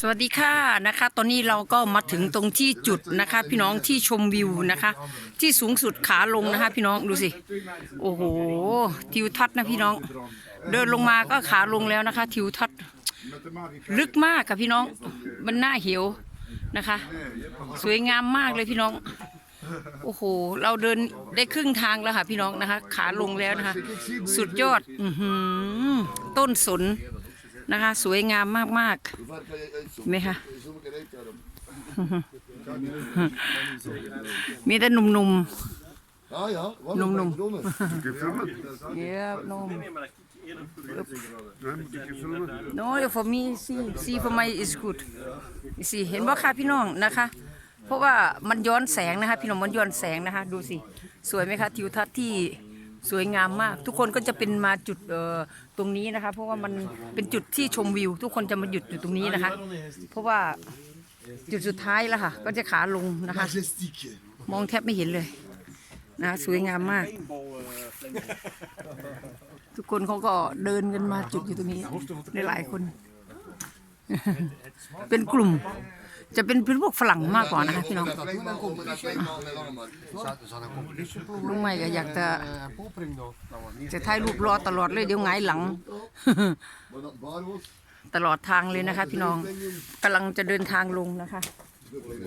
สวัสดีค่ะนะคะ ตอนนี้เราก็มาถึงตรงที่จุดนะคะ พี่น้องที่ชมวิวนะคะ ที่สูงสุดขาลงนะคะ พี่น้องดูสิโอ้โหทิวทัศน์นะพี่น้อง เดินลงมาก็ขาลงแล้วนะคะ ทิวทัศน์ลึกมากค่ะพี่น้องมันน่าเหี่ยวนะคะ สวยงามมากเลยพี่น้องโอ้โห เราเดินได้ครึ่งทางแล้วค่ะพี่น้องนะคะ ขาลงแล้วนะคะ สุดยอดอือหือต้นสน นะคะ สวยงามมากๆเห็นไหมคะมีแต่หนุ่ม Ah ja, wat Noem, een noem. McDonald's. ๆเยอะนุ่ม Nee, moet ik je filmen? no for me see see for my is good see เห็นบ่ค่ะพี่น้องนะคะ เพราะว่ามันย้อนแสงนะคะ พี่น้องมันย้อนแสงนะคะ ดูสิ สวยไหมคะทิวทัศน์ที่ สวยงามมาก ทุกคนก็จะเป็นมาจุดเอ่อตรงนี้นะคะ เพราะว่ามันเป็นจุดที่ชมวิว ทุกคนจะมาหยุดอยู่ตรงนี้นะคะ เพราะว่าจุดสุดท้ายแล้วค่ะ ก็จะขาลงนะคะ มองแทบไม่เห็นเลยนะสวยงามมาก ทุกคนเขาก็เดินกันมาจุดอยู่ตรงนี้หลายคน เป็นกลุ่ม จะเป็นเป็นพวกฝรั่งมากกว่านะคะพี่น้อง Dat lijkt me ook, maar dat lijkt me al met allemaal. ลุงใหม่ก็อยากจะ Een popering nog. Dat was niet. จะถ่ายรูปรอตลอดเลยเดี๋ยวหงายหลัง Maar dat waar was, ตลอดทางเลยนะคะ พี่น้องกำลังจะเดินทางลงนะคะ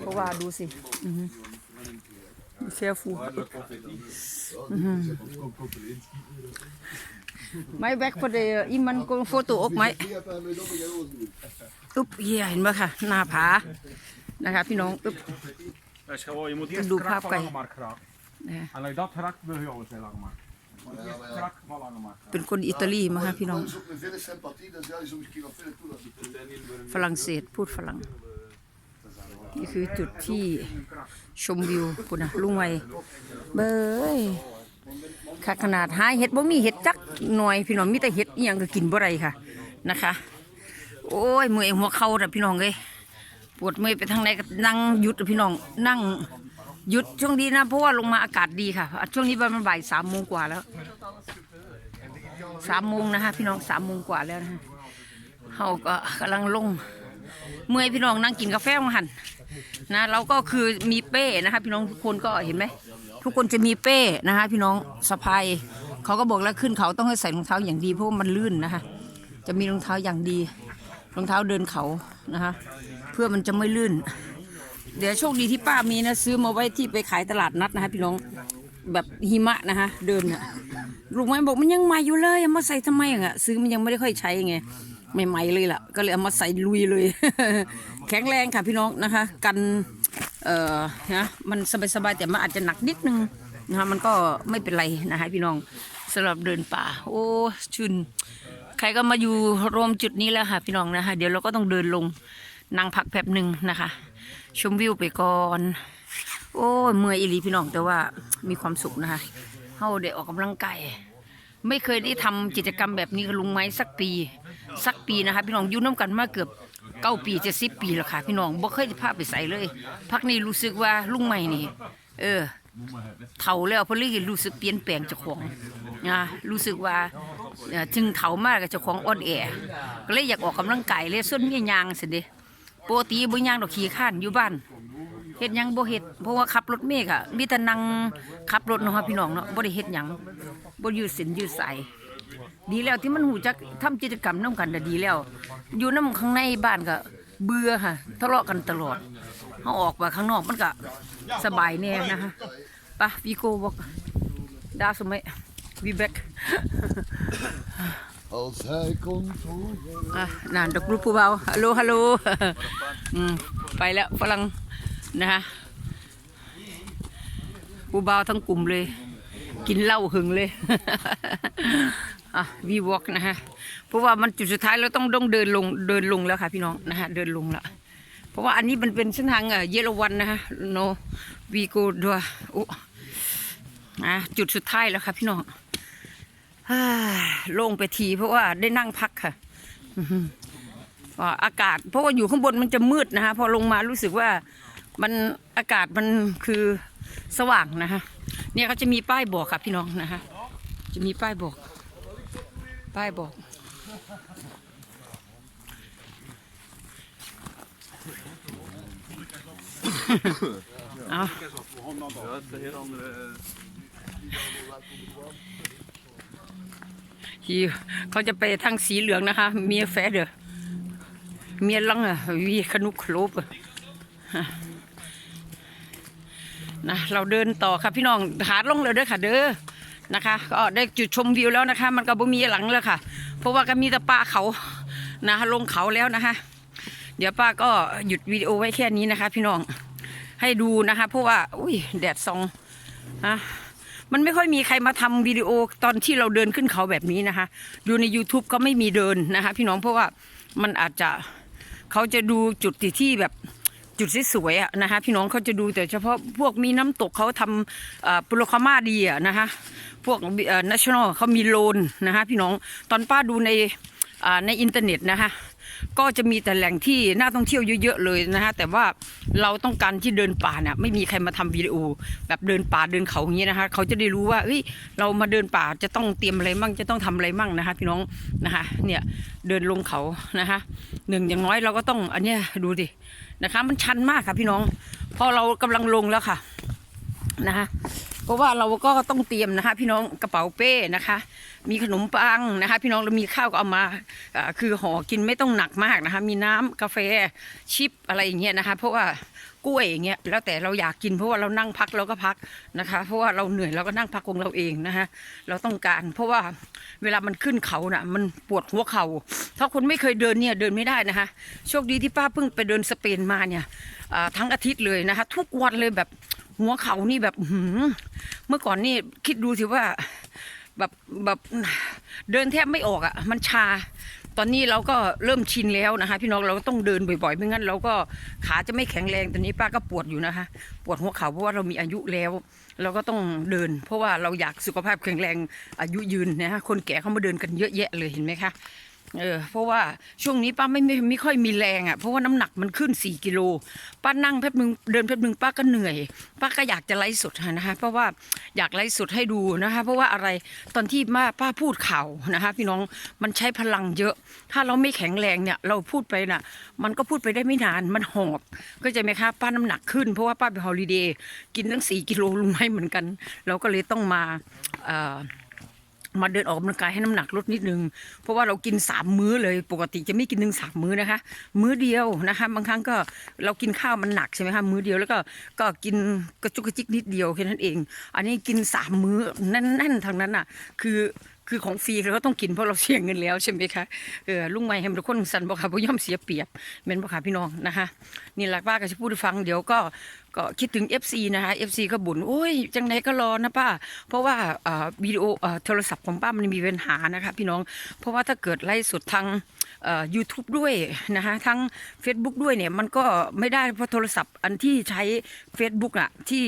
เพราะว่าดูสิเชียฟูไม่แบ็คพอดีอีมันก็โฟโต้ออกไหม die heb hij met op en jij roze doen. อึ๊บเฮียเห็นไหมค่ะหน้าผานะคะพี่น้องอึ๊บ Dat is gewoon, je moet Doe eerst de krak paap, van kan je. Langemark graag. Ja. En als je dat rakt, wil je alles heel lang maken. Maar eerst de krak van Langemark. เป็นคนอิตาลีมาค่ะพี่น้อง Dat is ook met veel sympathie, dan zou je soms een keer wat verder toe laten. ฝรั่งเศสพูดฝรั่ง นี่คือจุดที่ชมวิวคุณนะลุงไวเบยค่ะขนาดหาเห็ดบ่มีเห็ดจักหน่อยพี่น้องมีแต่เห็ดอีหยังก็กินบ่ได้ค่ะนะคะ โอ้ยเมื่อยหัวเข่าแต่พี่น้องเลยปวดเมื่อยไปทางไหนก็นั่งหยุดพี่น้องนั่งหยุดช่วงนี้นะเพราะว่าลงมาอากาศดีค่ะ ช่วงนี้ประมาณบ่ายสามโมงกว่าแล้วสามโมงนะคะพี่น้องสามโมงกว่าแล้วนะคะเขาก็กำลังลง เมื่อยพี่น้องนั่งกินกาแฟมาหันนะเราก็คือมีเป้นะคะ พี่น้องทุกคนก็เห็นไหมทุกคนจะมีเป้นะคะ พี่น้องสะพายเขาก็บอกแล้วขึ้นเขาต้องให้ใส่รองเท้าอย่างดีเพราะว่ามันลื่นนะคะ จะมีรองเท้าอย่างดี รองเท้าเดินเขานะคะ เพื่อมันจะไม่ลื่น เดี๋ยวโชคดีที่ป้ามีนะซื้อมาไว้ที่ไปขายตลาดนัดนะคะพี่น้องแบบหิมะนะคะเดินอะลูกไม้บอกมันยังใหม่อยู่เลยเอามาใส่ทำไมอะซื้อมันยังไม่ได้ค่อยใช้ไงใหม่ๆเลยล่ะ ก็เลยเอามาใส่ลุยเลย แข็งแรงค่ะพี่น้องนะคะ กันเอ่อนะมันสบายๆแต่มันอาจจะหนักนิดนึงนะคะมันก็ไม่เป็นไรนะคะพี่น้องสำหรับเดินป่า โอ้ชื่น ครก็มาอยู่รวมจุดนี้แล้วค่ะพี่น้องนะคะ เดี๋ยวเราก็ต้องเดินลงนั่งพักแป๊บหนึ่งนะคะ ชมวิวไปก่อน โอ้เมื่อยอีหลีพี่น้องแต่ว่ามีความสุขนะคะเฮาได้ออกกำลังกายไม่เคยได้ทำกิจกรรมแบบนี้กับลุงไม้สักปี สักปีนะคะ พี่น้องอยู่น้ำกันมาเกือบเก้าปีจะสิบปีแล้วค่ะ พี่น้องบ่เคยได้พาไปใส่เลย พักนี้รู้สึกว่าลุงใหม่นี่ เออเฒ่าแล้วพอเลยรู้สึกเปลี่ยนแปลงจ้าของนะรู้สึกว่า จึงเฒ่ามากกับเจ้าของอ่อนแอก็เลยอยากออกกำลังกายเลยส่วนมียางสิเด้ปกติบ่ยางดอกขี้ข้านอยู่บ้านเฮ็ดยังบ่เฮ็ดเพราะว่าขับรถเมฆอะมีแต่นั่งขับรถเนาะพี่น้องเนาะบ่ได้เฮ็ดหยังบ่ยืดส้นยืดสายดีแล้วที่มันหูจักทำกิจกรรมนํกันน่ะดีแล้ว อยู่นํข้างในบ้านก็เบื่อค่ะทะเลาะกันตลอดเฮาออกไปข้างนอกมันก็สบายแน่นะคะไปวีโกบอกดาสมัย วีแบ็ก Als hij komt voor jou. อะนานดอกรูปผู้เบาฮัลโหลฮัลโหลอืมไปแล้วฝรั่งนะคะผู้เบาทั้งกลุ่มเลย กินเหล้าหึงเลย อะวีวอล์กนะฮะ เพราะว่ามันจุดสุดท้ายเราต้องต้องเดินลงเดินลงแล้วค่ะพี่น้องนะฮะเดินลงละเพราะว่าอันนี้มันเป็นเส้นทางเอ่อเยลวันนะฮะโนวีโกดัวโอ้อะจุดสุดท้ายแล้วค่ะพี่น้องฮ่า โล่งไปทีเพราะว่าได้นั่งพักค่ะอากาศ เพราะว่าอยู่ข้างบนมันจะมืดนะคะพอลงมารู้สึกว่ามันอากาศมันคือสว่างนะคะเนี่ยเขาจะมีป้ายบอกค่ะพี่น้องนะคะจะมีป้ายบอก ป้ายบอกเอา Ja, เขาจะไปทางสีเหลืองนะคะ เมียแฟเดอเมียลังอะวีขนุกโคลบอะนะเราเดินต่อค่ะพี่น้องขาลงเลยเด้อค่ะ เด้อนะคะก็ได้จุดชมวิวแล้วนะคะ มันก็บ่มีหลังแล้วค่ะ เพราะว่าก็มีแต่ป่าเขานะลงเขาแล้วนะคะ เดี๋ยวป้าก็หยุดวิดีโอไว้แค่นี้นะคะ พี่น้องให้ดูนะคะ เพราะว่า อุ้ยแดดส่องนะ มันไม่ค่อยมีใครมาทำวิดีโอตอนที่เราเดินขึ้นเขาแบบนี้นะคะ ดูใน YouTube ก็ไม่มีเดินนะคะ พี่น้องเพราะว่ามันอาจจะเขาจะดูจุดที่แบบจุดสวยๆนะคะพี่น้องเขาจะดูแต่เฉพาะพวกมีน้ำตกเขาทำปุโรคามาดีอะนะคะพวกเอ่อ national เขามีโลนนะคะพี่น้องตอนป้าดูในในอินเทอร์เน็ตนะคะ ก็จะมีแต่แหล่งที่น่าท่องเที่ยวเยอะๆเลยนะฮะแต่ว่าเราต้องการที่เดินป่าเนี่ยไม่มีใครมาทำวิดีโอ แบบเดินป่าเดินเขาอย่างนี้นะคะเขาจะได้รู้ว่าเฮ้ยเรามาเดินป่าจะต้องเตรียมอะไรมั่งจะต้องทำอะไรมั่งนะคะพี่น้องนะคะเนี่ยเดินลงเขานะคะหนึ่งอย่างน้อยเราก็ต้องอันเนี้ยดูดินะคะ มันชันมากค่ะพี่น้อง พอเรากำลังลงแล้วค่ะนะคะ เพราะว่าเราก็ต้องเตรียมนะคะ พี่น้องกระเป๋าเป้นะคะ มีขนมปังนะคะ พี่น้องเรามีข้าวก็เอามาคือห่อกินไม่ต้องหนักมากนะคะ มีน้ำกาแฟชิปอะไรอย่างเงี้ยนะคะ เพราะว่ากล้วยอย่างเงี้ยแล้วแต่เราอยากกินเพราะว่าเรานั่งพักเราก็พักนะคะ เพราะว่าเราเหนื่อยเราก็นั่งพักของเราเองนะคะเราต้องการ เพราะว่าเวลามันขึ้นเขาน่ะ มันปวดหัวเขา่าถ้าคนไม่เคยเดินเนี่ยเดินไม่ได้นะคะ โชคดีที่ป้าเพิ่งไปเดินสเปนมาเนี่ยทั้งอาทิตย์เลยนะคะ ทุกวันเลยแบบหัวเขานี่แบบหื เมื่อก่อนนี่คิดดูสิว่าแบบแบบเดินแทบไม่ออกอะ่ะ มันชา ตอนนี้เราก็เริ่มชินแล้วนะคะ พี่น้องเราก็ต้องเดินบ่อยๆไม่งั้นเราก็ขาจะไม่แข็งแรงตอนนี้ป้าก็ปวดอยู่นะคะ ปวดหัวเข่าเพราะว่าเรามีอายุแล้ว เราก็ต้องเดิน เพราะว่าเราอยากสุขภาพแข็งแรงอายุยืนนะคะคนแก่เขามาเดินกันเยอะแยะเลยเห็นไหมคะ เออเพราะว่าช่วงนี้ป้าไม่ไม่ไม่ค่อยมีแรงอะเพราะว่าน้ำหนักมันขึ้นสี่กิโลป้านั่งแป๊บนึงเดินแป๊บนึงป้าก็เหนื่อย ป้าก็อยากจะไลฟ์สดนะคะเพราะว่าอยากไลฟ์สดให้ดูนะคะ เพราะว่าอะไรตอนที่มาป้าพูดข่าวนะคะ พี่น้องมันใช้พลังเยอะ ถ้าเราไม่แข็งแรงเนี่ย เราพูดไปน่ะ มันก็พูดไปได้ไม่นานมันหอบก็จะไหมคะป้าน้ำหนักขึ้นเพราะว่าป้าไปฮอลิเดย์กินตั้งสี่กิโลลุงไม่เหมือนกัน เราก็เลยต้องมาเอ่อ มาเดินออกกำลังกายให้น้ำหนักลดนิดนึง เพราะว่าเรากินสามมื้อเลยปกติจะไม่กินหนึ่งสามมื้อนะคะ มื้อเดียวนะคะ บางครั้งก็เรากินข้าวมันหนักใช่ไหมคะมื้อเดียวแล้วก็ก็กินกระจุกกระจิกนิดเดียวแค่นั้นเอง อันนี้กินสามมื้อแน่นๆทางนั้นอะ คือคือของฟรีเราก็ต้องกินเพราะเราเสียเงินแล้วใช่ไหมคะเออลุงไม่ให้มันคนสันบอกค่ะพย่อมเสียเปรียบเมนบอกค่ะพี่น้องนะคะนี่หละป้าก็จะพูดให้ฟังเดี๋ยวก็ ก็คิดถึง FC นะคะ FC ก็บ่นโอ้ยจังไหนก็รอนะป้า เพราะว่าวิดีโอโทรศัพท์ของป้ามันมีปัญหานะคะพี่น้อง เพราะว่าถ้าเกิดไล่สดทางเอ่อ YouTube ด้วยนะคะทั้ง Facebook ด้วยเนี่ยมันก็ไม่ได้เพราะโทรศัพท์อันที่ใช้ Facebook อะที่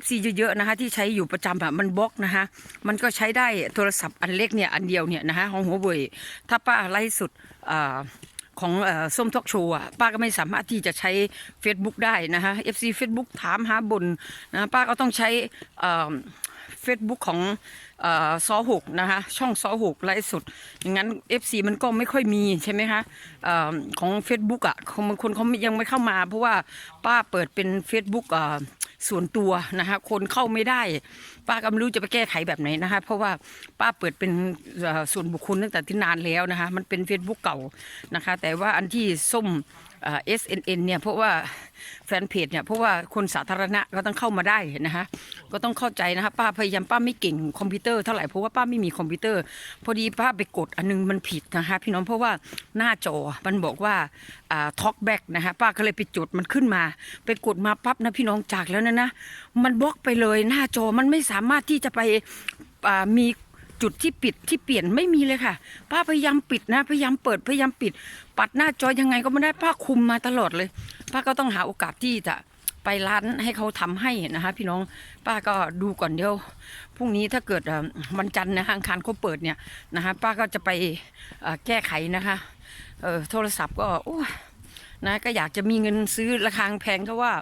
FC เยอะๆนะคะที่ใช้อยู่ประจำอะมันบล็อกนะคะมันก็ใช้ได้โทรศัพท์อันเล็กเนี่ยอันเดียวเนี่ยนะคะของหัวเว่ยถ้าป้าไล่สดอ่า ของอส้มทอกโชว์อะป้าก็ไม่สามารถที่จะใช้ Facebook ได้นะคะ FC Facebook ถามหาบนนะป้าก็ต้องใช้เฟซบุ๊กของเออซอหกนะคะช่องซอหกไลฟ์สดอย่างนั้น FC มันก็ไม่ค่อยมีใช่ไหมคะของ Facebook อะของบางคนเขายังไม่เข้ามา เพราะว่าป้าเปิดเป็น Facebook อ่า ส่วนตัวนะคะคนเข้าไม่ได้ ป้าก็ไม่รู้จะไปแก้ไขแบบไหนนะคะเพราะว่าป้าเปิดเป็นส่วนบุคคลตั้งแต่ที่นานแล้วนะคะมันเป็น Facebook เก่านะคะ แต่ว่าอันที่ส้มเอ่อ SNN เนี่ยเพราะว่าแฟนเพจเนี่ยเพราะว่าคนสาธารณะก็ต้องเข้ามาได้นะคะก็ต้องเข้าใจนะคะป้าพยายามป้าไม่เก่งคอมพิวเตอร์เท่าไหร่เพราะว่าป้าไม่มีคอมพิวเตอร์ พอดีป้าไปกดอันนึงมันผิดนะคะพี่น้องเพราะว่าหน้าจอมันบอกว่าอ่า talk back นะคะป้าก็เลยไปจดมันขึ้นมา ไปกดมาปั๊บนะพี่น้องจากแล้วนะนะมันบล็อกไปเลยหน้าจอมันไม่สามารถที่จะไปมี จุดที่ปิดที่เปลี่ยนไม่มีเลยค่ะ ป้าพยายามปิดนะ พยายามเปิดพยายามปิด ปัดหน้าจอยังไงก็ไม่ได้ป้าคุมมาตลอดเลย ป้าก็ต้องหาโอกาสที่จะไปร้านให้เขาทำให้นะคะ พี่น้องป้าก็ดูก่อนเดียวพรุ่งนี้ถ้าเกิดวันจันทร์นะคะอังคารเขาเปิดเนี่ยนะคะป้าก็จะไปแก้ไขนะคะโทรศัพท์ก็โอ้นะก็อยากจะมีเงินซื้อราคาแพงก็ว่า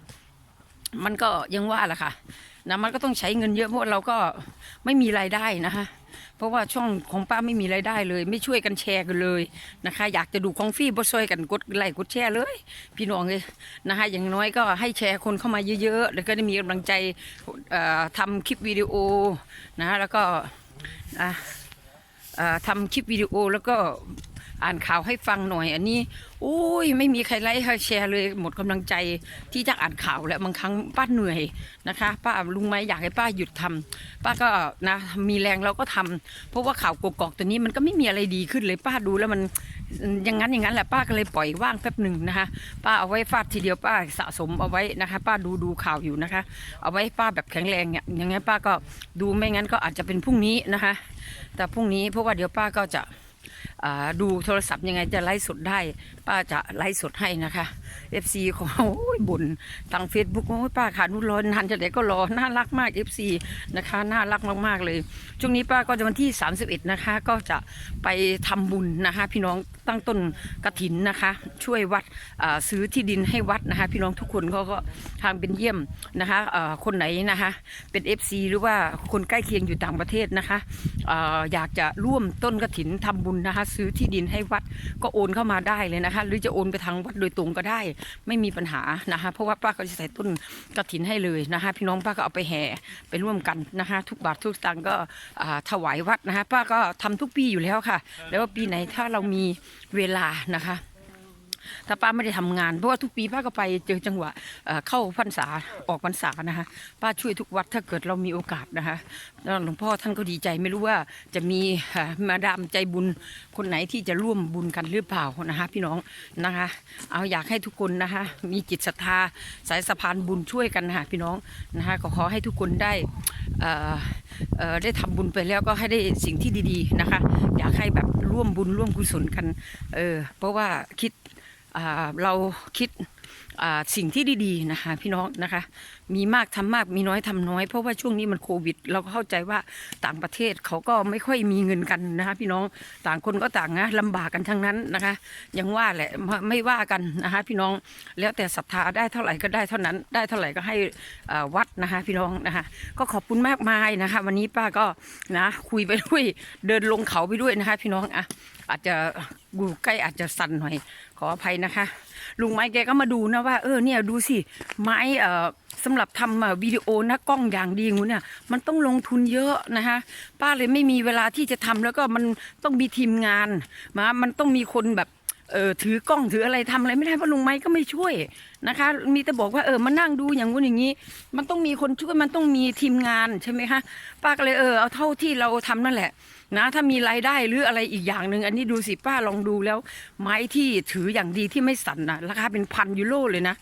มันก็ยังว่าแหละค่ะนะมันก็ต้องใช้เงินเยอะเพราะเราก็ไม่มีรายได้นะคะ เพราะว่าช่องของป้าไม่มีรายได้เลย ไม่ช่วยกันแชร์กันเลยนะคะ อยากจะดูของฟรีบ่ช่วยกันกดไลค์กดแชร์เลย พี่น้องเลยนะคะอย่างน้อยก็ให้แชร์คนเข้ามาเยอะๆแล้วก็ได้มีกำลังใจเอ่อทำคลิปวิดีโอนะแล้วก็ทำคลิปวิดีโอแล้วก็ อ่านข่าวให้ฟังหน่อย อันนี้โอ้ยไม่มีใครไลค์ใครแชร์เลยหมดกำลังใจที่จะอ่านข่าวแล้วบางครั้งป้าเหนื่อยนะคะ ป้าลุงไม้อยากให้ป้าหยุดทำป้าก็นะมีแรงเราก็ทำเพราะว่าข่าวกกอกตัวนี้มันก็ไม่มีอะไรดีขึ้นเลยป้าดูแล้วมันอย่างนั้นอย่างนั้นแหละป้าก็เลยปล่อยว่างแป๊บหนึ่งนะคะ ป้าเอาไว้ฟาดทีเดียวป้าสะสมเอาไว้นะคะ ป้าดูดูข่าวอยู่นะคะ เอาไว้ป้าแบบแข็งแรงเนี่ยอย่างงั้นป้าก็ดูไม่งั้นก็อาจจะเป็นพรุ่งนี้นะคะ แต่พรุ่งนี้เพราะว่าเดี๋ยวป้าก็จะ ดูโทรศัพท์ยังไงจะไลฟ์สดได้ ป้าจะไลฟ์สดให้นะคะ FC ของโอ้ยบ่นทาง Facebook โอ้ยป้าขานุ่นรอนานจะไหนก็รอน่ารักมาก FC นะคะน่ารักมากๆเลย ช่วงนี้ป้าก็จะวันที่ 31 นะคะ ก็จะไปทำบุญนะคะ พี่น้องตั้งต้นกระถินนะคะ ช่วยวัดซื้อที่ดินให้วัดนะคะ พี่น้องทุกคนเขาก็ทางเป็นเยี่ยมนะคะคนไหนนะคะ เป็น FC หรือว่าคนใกล้เคียงอยู่ต่างประเทศนะคะออยากจะร่วมต้นกระถินทำบุญนะคะซื้อที่ดินให้วัดก็โอนเข้ามาได้เลยนะคะ หรือจะโอนไปทางวัดโดยตรงก็ได้ ไม่มีปัญหานะคะ เพราะว่าป้าก็จะใส่ต้นกระถินให้เลยนะคะ พี่น้องป้าก็เอาไปแห่ไปร่วมกันนะคะ ทุกบาททุกสตางค์ก็ถวายวัดนะคะ ป้าก็ทำทุกปีอยู่แล้วค่ะ แล้วปีไหนถ้าเรามีเวลานะคะ ถ้าป้าไม่ได้ทำงานเพราะว่าทุกปีป้าก็ไปเจอจังหวะเข้าพรรษาออกพรรษานะคะป้าช่วยทุกวัดถ้าเกิดเรามีโอกาสนะคะแล้วหลวงพ่อท่านก็ดีใจไม่รู้ว่าจะมีมาดามใจบุญคนไหนที่จะร่วมบุญกันหรือเปล่านะคะพี่น้องนะคะ เอาอยากให้ทุกคนนะคะมีจิตศรัทธาสายสะพานบุญช่วยกันนะคะพี่น้องนะคะก็ขอให้ทุกคนได้ได้ทำบุญไปแล้วก็ให้ได้สิ่งที่ดีๆนะคะ อยากให้แบบร่วมบุญร่วมกุศลกันเออเพราะว่าคิด เราคิด สิ่งที่ดีๆนะคะพี่น้องนะคะ มีมากทำมากมีน้อยทำน้อย เพราะว่าช่วงนี้มันโควิด เราก็เข้าใจว่าต่างประเทศเขาก็ไม่ค่อยมีเงินกันนะคะพี่น้องต่างคนก็ต่างนะลำบากกันทั้งนั้นนะคะยังว่าแหละไม่ว่ากันนะคะพี่น้องแล้วแต่ศรัทธาได้เท่าไหร่ก็ได้เท่านั้นได้เท่าไหร่ก็ให้วัดนะคะพี่น้องนะคะก็ขอบคุณมากมายนะคะ วันนี้ป้าก็นะคุยไปด้วยเดินลงเขาไปด้วยนะคะพี่น้องอะอาจจะอยู่ใกล้อาจจะสั่นหน่อยขออภัยนะคะ ลุงไม้แกก็มาดูนะว่าเออเนี่ยดูสิไม้เอ่อสำหรับทำวิดีโอนะกล้องอย่างดีงูเนี่ยมันต้องลงทุนเยอะนะคะป้าเลยไม่มีเวลาที่จะทำแล้วก็มันต้องมีทีมงานมามันต้องมีคนแบบเออถือกล้องถืออะไรทำอะไรไม่ได้เพราะลุงไม้ก็ไม่ช่วยนะคะ มีแต่บอกว่าเออมานั่งดูอย่างงู้นอย่างนี้ มันต้องมีคนช่วยมันต้องมีทีมงานใช่ไหมคะป้าก็เลยเออเอาเท่าที่เราทำนั่นแหละ นะถ้ามีรายได้หรืออะไรอีกอย่างหนึ่งอันนี้ดูสิป้าลองดูแล้ว ไม้ที่ถืออย่างดีที่ไม่สั่นนะราคาเป็นพันยูโรเลยนะ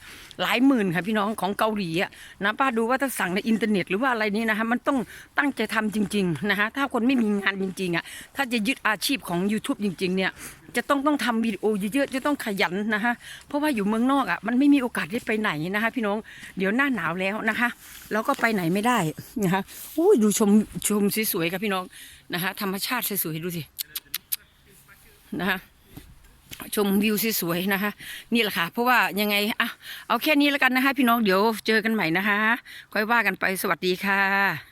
หลายหมื่นค่ะพี่น้องของเกาหลีอะนะป้าดูว่าถ้าสั่งในอินเทอร์เน็ตหรือว่าอะไรนี้นะคะมันต้องตั้งใจทำจริงๆนะคะถ้าคนไม่มีงานจริงๆอะถ้าจะยึดอาชีพของ YouTube จริง ๆ เนี่ยจะต้องต้องทำวิดีโอเยอะๆ จะต้องขยันนะคะเพราะว่าอยู่เมืองนอกอะมันไม่มีโอกาสได้ไปไหนนะคะ พี่น้องเดี๋ยวหน้าหนาวแล้วนะคะ แล้วก็ไปไหนไม่ได้นะคะอุ้ดูชมชมสวยๆค่ะพี่น้อง นะคะธรรมชาติสวยๆดูสินะคะชมวิวสวยๆนะคะ นี่แหละค่ะ เพราะว่ายังไงอะเอาแค่นี้แล้วกันนะคะ พี่น้องเดี๋ยวเจอกันใหม่นะคะ ค่อยว่ากันไปสวัสดีค่ะ